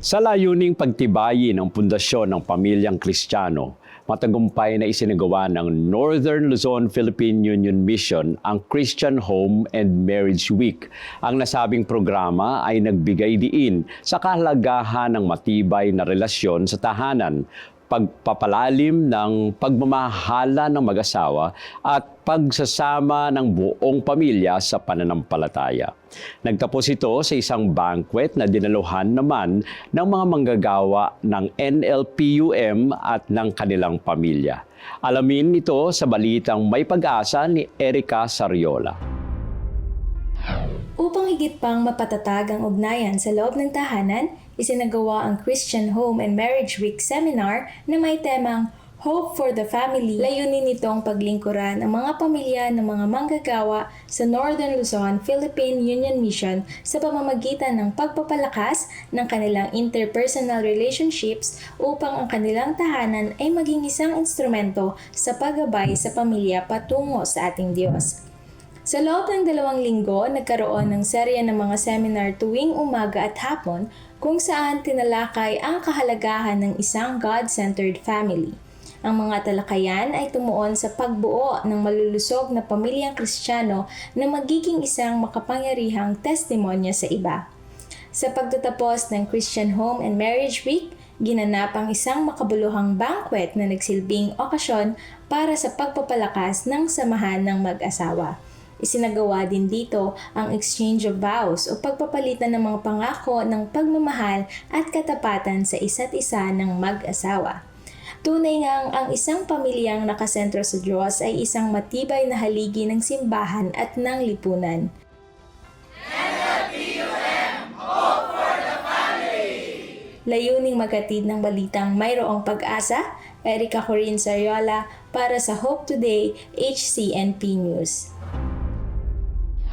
Sa layuning pagtibayin ang pundasyon ng pamilyang Kristiyano, matagumpay na isinagawa ng Northern Luzon Philippine Union Mission ang Christian Home and Marriage Week. Ang nasabing programa ay nagbigay diin sa kahalagahan ng matibay na relasyon sa tahanan, pagpapalalim ng pagmamahala ng mag-asawa at pagsasama ng buong pamilya sa pananampalataya. Nagtapos ito sa isang banquet na dinaluhan naman ng mga manggagawa ng NLPUM at ng kanilang pamilya. Alamin ito sa balitang may pag-asa ni Erica Sariola. Upang higit pang mapatatag ang ugnayan sa loob ng tahanan, isinagawa ang Christian Home and Marriage Week Seminar na may temang Hope for the Family. Layunin nitong paglingkuran ang mga pamilya ng mga manggagawa sa Northern Luzon Philippine Union Mission sa pamamagitan ng pagpapalakas ng kanilang interpersonal relationships upang ang kanilang tahanan ay maging isang instrumento sa paggabay sa pamilya patungo sa ating Diyos. Sa loob ng dalawang linggo, nagkaroon ng serya ng mga seminar tuwing umaga at hapon kung saan tinalakay ang kahalagahan ng isang God-centered family. Ang mga talakayan ay tumuon sa pagbuo ng malulusog na pamilyang kristyano na magiging isang makapangyarihang testimonya sa iba. Sa pagtatapos ng Christian Home and Marriage Week, ginanap ang isang makabuluhang banquet na nagsilbing okasyon para sa pagpapalakas ng samahan ng mag-asawa. Isinagawa din dito ang exchange of vows o pagpapalitan ng mga pangako ng pagmamahal at katapatan sa isa't isa ng mag-asawa. Tunay ngang ang isang pamilyang nakasentro sa Diyos ay isang matibay na haligi ng simbahan at ng lipunan. Layuning maghatid ng balitang mayroong pag-asa, Erica Corin Sariola para sa Hope Today HCNP News.